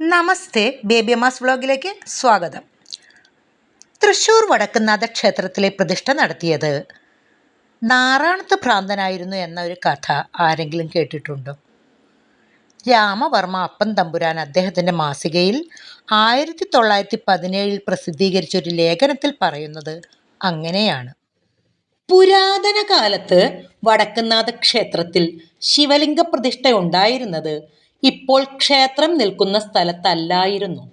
നമസ്തേ baby Amma's വ്ലോഗിലേക്ക് സ്വാഗതം. തൃശ്ശൂർ വടക്കുന്നാഥ ക്ഷേത്രത്തിലെ പ്രതിഷ്ഠ നടത്തിയത് നാറാണത്ത് ഭ്രാന്തനായിരുന്നു എന്ന ഒരു കഥ ആരെങ്കിലും കേട്ടിട്ടുണ്ടോ? രാമവർമ്മ അപ്പൻ തമ്പുരാൻ അദ്ദേഹത്തിന്റെ മാസികയിൽ ആയിരത്തി തൊള്ളായിരത്തി പതിനേഴിൽ പ്രസിദ്ധീകരിച്ച ഒരു ലേഖനത്തിൽ പറയുന്നത് അങ്ങനെയാണ്. പുരാതന കാലത്ത് വടക്കുന്നാഥ ക്ഷേത്രത്തിൽ ശിവലിംഗ പ്രതിഷ്ഠ ഉണ്ടായിരുന്നത് ഇപ്പോൾ ക്ഷേത്രം നിൽക്കുന്ന സ്ഥലത്തല്ലായിരുന്നു.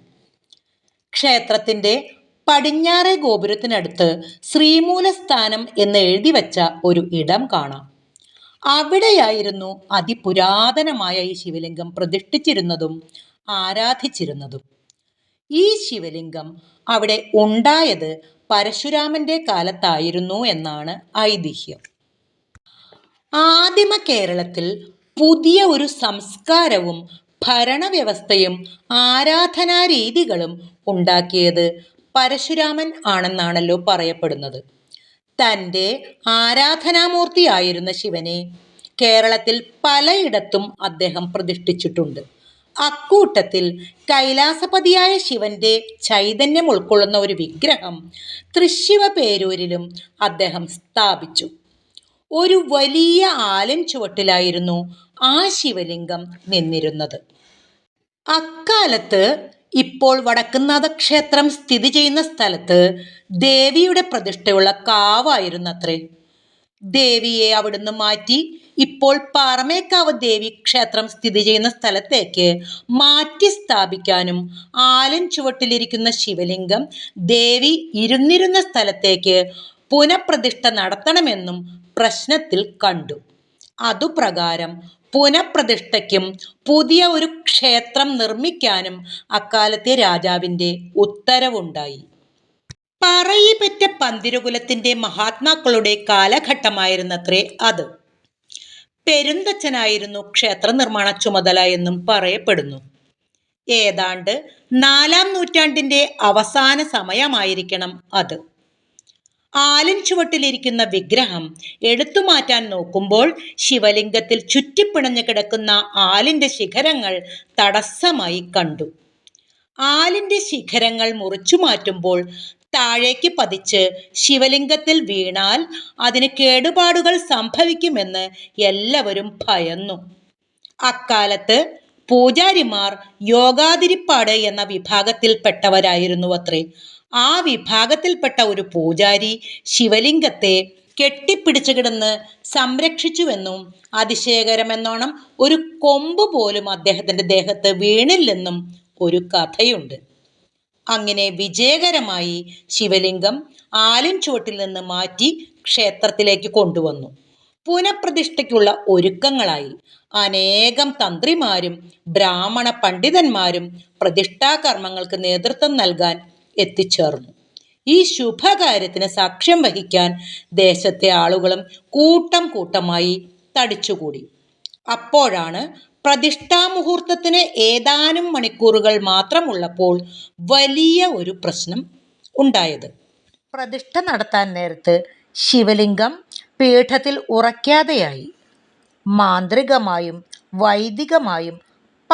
ക്ഷേത്രത്തിന്റെ പടിഞ്ഞാറെ ഗോപുരത്തിനടുത്ത് ശ്രീമൂലസ്ഥാനം എന്ന് എഴുതി വച്ച ഒരു ഇടം കാണാം. അവിടെയായിരുന്നു അതിപുരാതനമായ ഈ ശിവലിംഗം പ്രതിഷ്ഠിച്ചിരുന്നതും ആരാധിച്ചിരുന്നതും. ഈ ശിവലിംഗം അവിടെ ഉണ്ടായത് പരശുരാമന്റെ കാലത്തായിരുന്നു എന്നാണ് ഐതിഹ്യം. ആദിമ കേരളത്തിൽ പുതിയ ഒരു സംസ്കാരവും ഭരണവ്യവസ്ഥയും ആരാധനാരീതികളും ഉണ്ടാക്കിയത് പരശുരാമൻ ആണെന്നാണല്ലോ പറയപ്പെടുന്നത്. തന്റെ ആരാധനാമൂർത്തിയായിരുന്ന ശിവനെ കേരളത്തിൽ പലയിടത്തും അദ്ദേഹം പ്രതിഷ്ഠിച്ചിട്ടുണ്ട്. അക്കൂട്ടത്തിൽ കൈലാസപതിയായ ശിവന്റെ ചൈതന്യം ഉൾക്കൊള്ളുന്ന ഒരു വിഗ്രഹം തൃശ്ശിവ പേരൂരിലും അദ്ദേഹം സ്ഥാപിച്ചു. ഒരു വലിയ ആലം ചുവട്ടിലായിരുന്നു ആ ശിവലിംഗം നിന്നിരുന്നത്. അക്കാലത്ത് ഇപ്പോൾ വടക്കുന്നാഥ ക്ഷേത്രം സ്ഥിതി ചെയ്യുന്ന സ്ഥലത്ത് ദേവിയുടെ പ്രതിഷ്ഠയുള്ള കാവായിരുന്നു അത്രേ ദേവിയെ അവിടുന്ന് മാറ്റി ഇപ്പോൾ പാറമേക്കാവ് ദേവി ക്ഷേത്രം സ്ഥിതി ചെയ്യുന്ന സ്ഥലത്തേക്ക് മാറ്റി സ്ഥാപിക്കാനും ആലൻ ചുവട്ടിലിരിക്കുന്ന ശിവലിംഗം ദേവി ഇരുന്നിരുന്ന സ്ഥലത്തേക്ക് പുനഃപ്രതിഷ്ഠ നടത്തണമെന്നും പ്രശ്നത്തിൽ കണ്ടു. അതുപ്രകാരം പുനഃപ്രതിഷ്ഠയ്ക്കും പുതിയ ഒരു ക്ഷേത്രം നിർമ്മിക്കാനും അക്കാലത്തെ രാജാവിന്റെ ഉത്തരവുണ്ടായി. പറയിപ്പറ്റ പന്തിരുകുലത്തിന്റെ മഹാത്മാക്കളുടെ കാലഘട്ടമായിരുന്നത്രേ അത്. പെരുന്തച്ഛനായിരുന്നു ക്ഷേത്ര നിർമ്മാണ ചുമതല എന്നും പറയപ്പെടുന്നു. ഏതാണ്ട് നാലാം നൂറ്റാണ്ടിന്റെ അവസാന സമയമായിരിക്കണം അത്. ആലിൻ ചുവട്ടിലിരിക്കുന്ന വിഗ്രഹം എടുത്തുമാറ്റാൻ നോക്കുമ്പോൾ ശിവലിംഗത്തിൽ ചുറ്റിപ്പിണഞ്ഞു കിടക്കുന്ന ആലിന്റെ ശിഖരങ്ങൾ തടസ്സമായി കണ്ടു. ആലിന്റെ ശിഖരങ്ങൾ മുറിച്ചു മാറ്റുമ്പോൾ താഴേക്ക് പതിച്ച് ശിവലിംഗത്തിൽ വീണാൽ അതിന് കേടുപാടുകൾ സംഭവിക്കുമെന്ന് എല്ലാവരും ഭയന്നു. അക്കാലത്ത് പൂജാരിമാർ യോഗാതിരിപ്പാട് എന്ന വിഭാഗത്തിൽപ്പെട്ടവരായിരുന്നു അത്രേ. ആ വിഭാഗത്തിൽപ്പെട്ട ഒരു പൂജാരി ശിവലിംഗത്തെ കെട്ടിപ്പിടിച്ചു കിടന്ന് സംരക്ഷിച്ചുവെന്നും അതിശയകരമെന്നോണം ഒരു കൊമ്പ് പോലും അദ്ദേഹത്തിന്റെ ദേഹത്ത് വീണില്ലെന്നും ഒരു കഥയുണ്ട്. അങ്ങനെ വിജയകരമായി ശിവലിംഗം ആലിൻചുവട്ടിൽ നിന്ന് മാറ്റി ക്ഷേത്രത്തിലേക്ക് കൊണ്ടുവന്നു. പുനഃപ്രതിഷ്ഠയ്ക്കുള്ള ഒരുക്കങ്ങളായി അനേകം തന്ത്രിമാരും ബ്രാഹ്മണ പണ്ഡിതന്മാരും പ്രതിഷ്ഠാകർമ്മങ്ങൾക്ക് നേതൃത്വം നൽകാൻ എത്തിച്ചേർന്നു. ഈ ശുഭകാര്യത്തിന് സാക്ഷ്യം വഹിക്കാൻ ദേശത്തെ ആളുകളും കൂട്ടം കൂട്ടമായി തടിച്ചുകൂടി. അപ്പോഴാണ് പ്രതിഷ്ഠാമുഹൂർത്തത്തിന് ഏതാനും മണിക്കൂറുകൾ മാത്രമുള്ളപ്പോൾ വലിയ ഒരു പ്രശ്നം ഉണ്ടായത്. പ്രതിഷ്ഠ നടത്താൻ നേരത്ത് ശിവലിംഗം പീഠത്തിൽ ഉറയ്ക്കാതെയായി. മാന്ത്രികമായും വൈദികമായും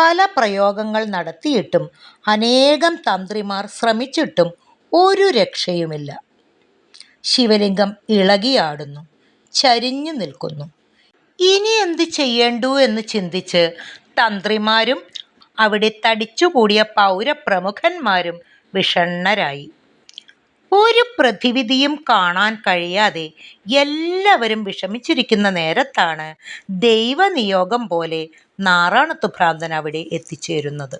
പല പ്രയോഗങ്ങൾ നടത്തിയിട്ടും അനേകം തന്ത്രിമാർ ശ്രമിച്ചിട്ടും ഒരു രക്ഷയുമില്ല. ശിവലിംഗം ഇളകിയാടുന്നു ചരിഞ്ഞു നിൽക്കുന്നു. ഇനി എന്ത് ചെയ്യേണ്ടു എന്ന് ചിന്തിച്ച് തന്ത്രിമാരും അവിടെ തടിച്ചുകൂടിയ പൗരപ്രമുഖന്മാരും വിഷണ്ണരായി. ഒരു പ്രതിവിധിയും കാണാൻ കഴിയാതെ എല്ലാവരും വിഷമിച്ചിരിക്കുന്ന നേരത്താണ് ദൈവനിയോഗം പോലെ നാറാണത്ത് ഭ്രാന്തൻ അവിടെ എത്തിച്ചേരുന്നത്.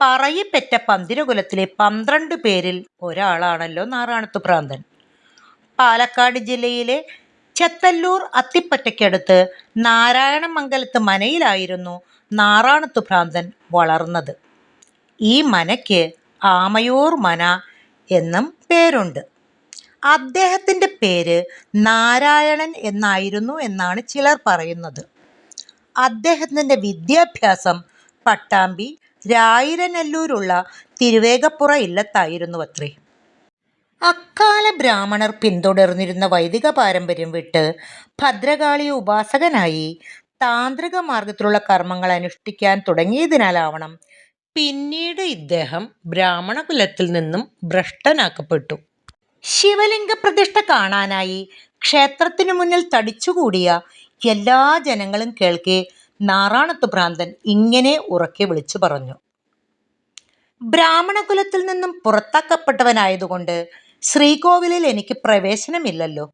പറയിപ്പെറ്റ പന്തിരകുലത്തിലെ പന്ത്രണ്ട് പേരിൽ ഒരാളാണല്ലോ നാറാണത്ത് ഭ്രാന്തൻ. പാലക്കാട് ജില്ലയിലെ ചെത്തല്ലൂർ അത്തിപ്പറ്റയ്ക്കടുത്ത് നാരായണമംഗലത്ത് മനയിലായിരുന്നു നാറാണത്ത് ഭ്രാന്തൻ വളർന്നത്. ഈ മനയ്ക്ക് ആമയൂർ മന എന്നും പേരുണ്ട്. അദ്ദേഹത്തിന്റെ പേര് നാരായണൻ എന്നായിരുന്നു എന്നാണ് ചിലർ പറയുന്നത്. അദ്ദേഹത്തിന്റെ വിദ്യാഭ്യാസം പട്ടാമ്പി രായിരനെല്ലൂരുള്ള തിരുവേഗപ്പുറ ഇല്ലത്തായിരുന്നു അത്രേ. അക്കാല ബ്രാഹ്മണർ പിന്തുടർന്നിരുന്ന വൈദിക പാരമ്പര്യം വിട്ട് ഭദ്രകാളി ഉപാസകനായി താന്ത്രിക മാർഗത്തിലുള്ള കർമ്മങ്ങൾ അനുഷ്ഠിക്കാൻ തുടങ്ങിയതിനാലാവണം പിന്നീട് ഇദ്ദേഹം ബ്രാഹ്മണകുലത്തിൽ നിന്നും ഭ്രഷ്ടനാക്കപ്പെട്ടു. ശിവലിംഗ പ്രതിഷ്ഠ കാണാനായി ക്ഷേത്രത്തിനു മുന്നിൽ തടിച്ചുകൂടിയ എല്ലാ ജനങ്ങളും കേൾക്കെ നാറാണത്ത് ഭ്രാന്തൻ ഇങ്ങനെ ഉറക്കെ വിളിച്ചു പറഞ്ഞു. ബ്രാഹ്മണകുലത്തിൽ നിന്നും പുറത്താക്കപ്പെട്ടവനായതുകൊണ്ട് ശ്രീകോവിലിൽ എനിക്ക് പ്രവേശനമില്ലല്ലോ.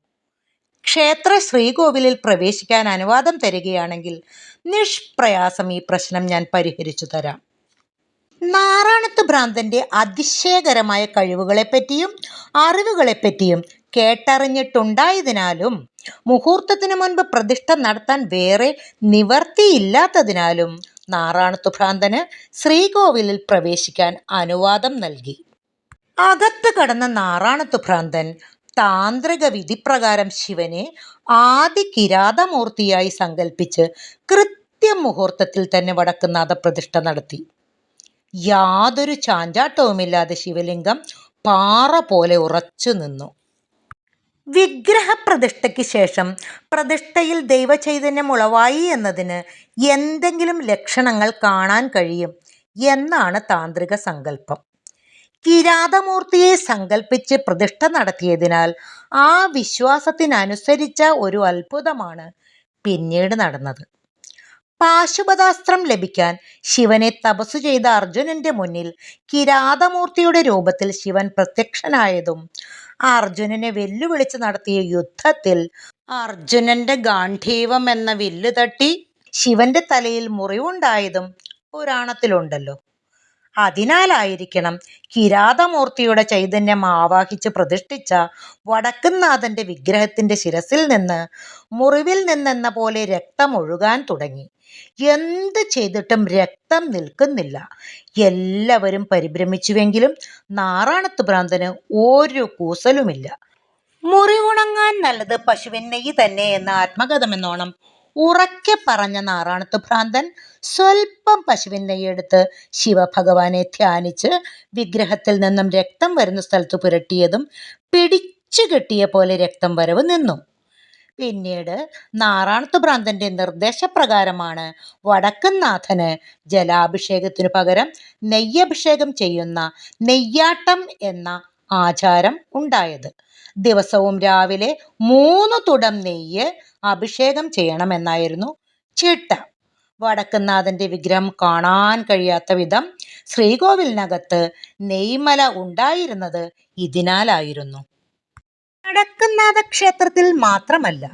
ക്ഷേത്ര ശ്രീകോവിലിൽ പ്രവേശിക്കാൻ അനുവാദം തരികയാണെങ്കിൽ നിഷ്പ്രയാസം ഈ പ്രശ്നം ഞാൻ പരിഹരിച്ചു തരാം. നാറാണത്ത് ഭ്രാന്തന്റെ അതിശയകരമായ കഴിവുകളെപ്പറ്റിയും അറിവുകളെപ്പറ്റിയും കേട്ടറിഞ്ഞിട്ടുണ്ടായതിനാലും മുഹൂർത്തത്തിനു മുൻപ് പ്രതിഷ്ഠ നടത്താൻ വേറെ നിവർത്തിയില്ലാത്തതിനാലും നാറാണത്ത് ഭ്രാന്തന് ശ്രീകോവിലിൽ പ്രവേശിക്കാൻ അനുവാദം നൽകി. അകത്ത് കടന്ന നാറാണത്ത് ഭ്രാന്തൻ താന്ത്രിക വിധിപ്രകാരം ശിവനെ ആദി കിരാതമൂർത്തിയായി സങ്കല്പിച്ച് കൃത്യം മുഹൂർത്തത്തിൽ തന്നെ വടക്കുന്നാഥ പ്രതിഷ്ഠ നടത്തി. യാതൊരു ചാഞ്ചാട്ടവുമില്ലാതെ ശിവലിംഗം പാറ പോലെ ഉറച്ചു നിന്നു. വിഗ്രഹപ്രതിഷ്ഠയ്ക്ക് ശേഷം പ്രതിഷ്ഠയിൽ ദൈവചൈതന്യം ഉളവായി എന്നതിന് എന്തെങ്കിലും ലക്ഷണങ്ങൾ കാണാൻ കഴിയും എന്നാണ് താന്ത്രിക സങ്കല്പം. കിരാതമൂർത്തിയെ സങ്കല്പിച്ച് പ്രതിഷ്ഠ നടത്തിയതിനാൽ ആ വിശ്വാസത്തിനനുസരിച്ച ഒരു അത്ഭുതമാണ് പിന്നീട് നടന്നത്. പാശുപതാസ്ത്രം ലഭിക്കാൻ ശിവനെ തപസ്സു ചെയ്ത അർജുനന്റെ മുന്നിൽ കിരാതമൂർത്തിയുടെ രൂപത്തിൽ ശിവൻ പ്രത്യക്ഷനായതും അർജുനനെ വെല്ലുവിളിച്ച് നടത്തിയ യുദ്ധത്തിൽ അർജുനന്റെ ഗാന്ധീവം എന്ന വില്ല് തട്ടി ശിവന്റെ തലയിൽ മുറിവുണ്ടായതും പുരാണത്തിലുണ്ടല്ലോ. അതിനാലായിരിക്കണം കിരാതമൂർത്തിയുടെ ചൈതന്യം ആവാഹിച്ച് പ്രതിഷ്ഠിച്ച വടക്കുംനാഥന്റെ വിഗ്രഹത്തിന്റെ ശിരസിൽ നിന്ന് മുറിവിൽ നിന്നെന്ന പോലെ രക്തമൊഴുകാൻ തുടങ്ങി. എന്ത് ചെയ്തിട്ടും രക്തം നിൽക്കുന്നില്ല. എല്ലാവരും പരിഭ്രമിച്ചുവെങ്കിലും നാറാണത്ത് ഭ്രാന്തന് ഒരു കൂസലുമില്ല. മുറി ഉണങ്ങാൻ നല്ലത് പശുവിൻ നെയ്യ് തന്നെ എന്ന ആത്മകഥമെന്നോണം ഉറക്കെ പറഞ്ഞ നാറാണത്ത് ഭ്രാന്തൻ സ്വൽപ്പം പശുവിൻ നെയ്യെടുത്ത് ശിവഭഗവാനെ ധ്യാനിച്ച് വിഗ്രഹത്തിൽ നിന്നും രക്തം വരുന്ന സ്ഥലത്ത് പുരട്ടിയതും പിടിച്ചു കെട്ടിയ പോലെ രക്തം വരവ് നിന്നു. പിന്നീട് നാറാണത്ത് ഭ്രാന്തന്റെ നിർദ്ദേശപ്രകാരമാണ് വടക്കൻനാഥന് ജലാഭിഷേകത്തിനു പകരം നെയ്യഭിഷേകം ചെയ്യുന്ന നെയ്യാട്ടം എന്ന ആചാരം ഉണ്ടായത്. ദിവസവും രാവിലെ മൂന്ന് തുടം നെയ്യ് അഭിഷേകം ചെയ്യണമെന്നായിരുന്നു ചിട്ട. വടക്കുന്നാഥന്റെ വിഗ്രഹം കാണാൻ കഴിയാത്ത വിധം ശ്രീകോവിലിനകത്ത് നെയ്മല ഉണ്ടായിരുന്നത് ഇതിനാലായിരുന്നു. വടക്കുന്നാഥ ക്ഷേത്രത്തിൽ മാത്രമല്ല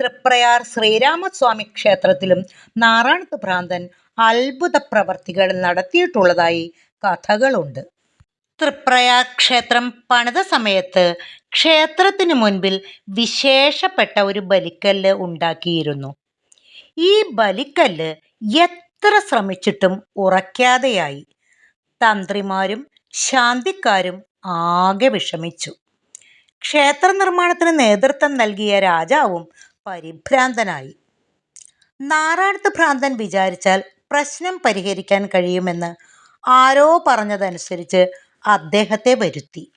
തൃപ്രയാർ ശ്രീരാമസ്വാമി ക്ഷേത്രത്തിലും നാറാണത്ത് ഭ്രാന്തൻ അത്ഭുത പ്രവർത്തികൾ നടത്തിയിട്ടുള്ളതായി കഥകളുണ്ട്. തൃപ്രയാർ ക്ഷേത്രം പണിത സമയത്ത് ക്ഷേത്രത്തിന് മുൻപിൽ വിശേഷപ്പെട്ട ഒരു ബലിക്കല്ല് ഉണ്ടാക്കിയിരുന്നു. ഈ ബലിക്കല്ല് എത്ര ശ്രമിച്ചിട്ടും ഉറയ്ക്കാതെയായി. തന്ത്രിമാരും ശാന്തിക്കാരും ആകെ വിഷമിച്ചു. ക്ഷേത്ര നിർമ്മാണത്തിന് നേതൃത്വം നൽകിയ രാജാവും പരിഭ്രാന്തനായി. നാറാണത്ത് ഭ്രാന്തൻ വിചാരിച്ചാൽ പ്രശ്നം പരിഹരിക്കാൻ കഴിയുമെന്ന് ആരോ പറഞ്ഞതനുസരിച്ച് അദ്ദേഹത്തെ വരുത്തി.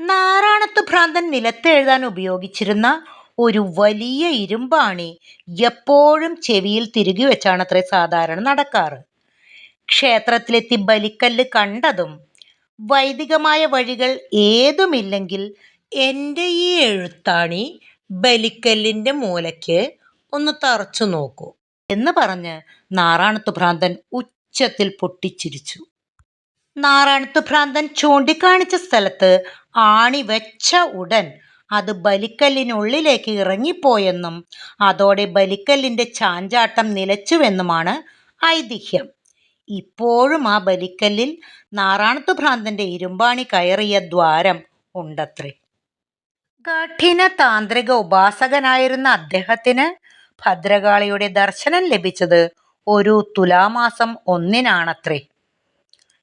നാറാണത്ത് ഭ്രാന്തൻ നിലത്തെഴുതാൻ ഉപയോഗിച്ചിരുന്ന ഒരു വലിയ ഇരുമ്പാണി എപ്പോഴും ചെവിയിൽ തിരുകി അത്ര സാധാരണ നടക്കാറ്. ക്ഷേത്രത്തിലെത്തി ബലിക്കല്ല് കണ്ടതും വൈദികമായ വഴികൾ ഏതുമില്ലെങ്കിൽ എന്റെ ഈ എഴുത്താണി ബലിക്കല്ലിന്റെ മൂലയ്ക്ക് ഒന്ന് തറച്ചു നോക്കൂ എന്ന് പറഞ്ഞ് നാറാണത്ത് ഭ്രാന്തൻ ഉച്ചത്തിൽ പൊട്ടിച്ചിരിച്ചു. നാറാണത്ത് ഭ്രാന്തൻ ചൂണ്ടിക്കാണിച്ച സ്ഥലത്ത് ആണി വെച്ച ഉടൻ അത് ബലിക്കല്ലിനുള്ളിലേക്ക് ഇറങ്ങിപ്പോയെന്നും അതോടെ ബലിക്കല്ലിന്റെ ചാഞ്ചാട്ടം നിലച്ചുവെന്നുമാണ് ഐതിഹ്യം. ഇപ്പോഴും ആ ബലിക്കല്ലിൽ നാറാണത്ത് ഭ്രാന്തന്റെ ഇരുമ്പാണി കയറിയ ദ്വാരം ഉണ്ടത്രേ. കഠിന താന്ത്രിക ഉപാസകനായിരുന്ന അദ്ദേഹത്തിന് ഭദ്രകാളിയുടെ ദർശനം ലഭിച്ചത് ഒരു തുലാമാസം ഒന്നിനാണത്രേ.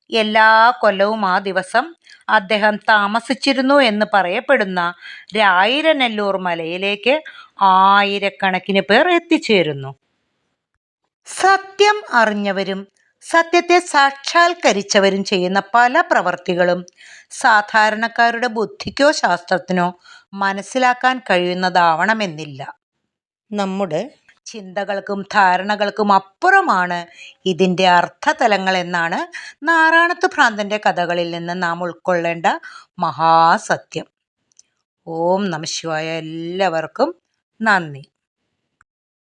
എല്ലാ കൊല്ലവും ആ ദിവസം അദ്ദേഹം താമസിച്ചിരുന്നു എന്ന് പറയപ്പെടുന്ന രായിരനെല്ലൂർ മലയിലേക്ക് ആയിരക്കണക്കിന് പേർ എത്തിച്ചേരുന്നു. സത്യം അറിഞ്ഞവരും സത്യത്തെ സാക്ഷാത്കരിച്ചവരും ചെയ്യുന്ന പല പ്രവർത്തികളും സാധാരണക്കാരുടെ ബുദ്ധിക്കോ ശാസ്ത്രത്തിനോ മനസ്സിലാക്കാൻ കഴിയുന്നതാവണമെന്നില്ല. നമ്മുടെ ചിന്തകൾക്കും ധാരണകൾക്കും അപ്പുറമാണ് ഇതിന്റെ അർത്ഥതലങ്ങൾ എന്നാണ് നാരായണത്ത് ഭ്രാന്തന്റെ കഥകളിൽ നിന്ന് നാം ഉൾക്കൊള്ളേണ്ട മഹാസത്യം. ഓം നമ ശിവായ. എല്ലാവർക്കും നന്ദി.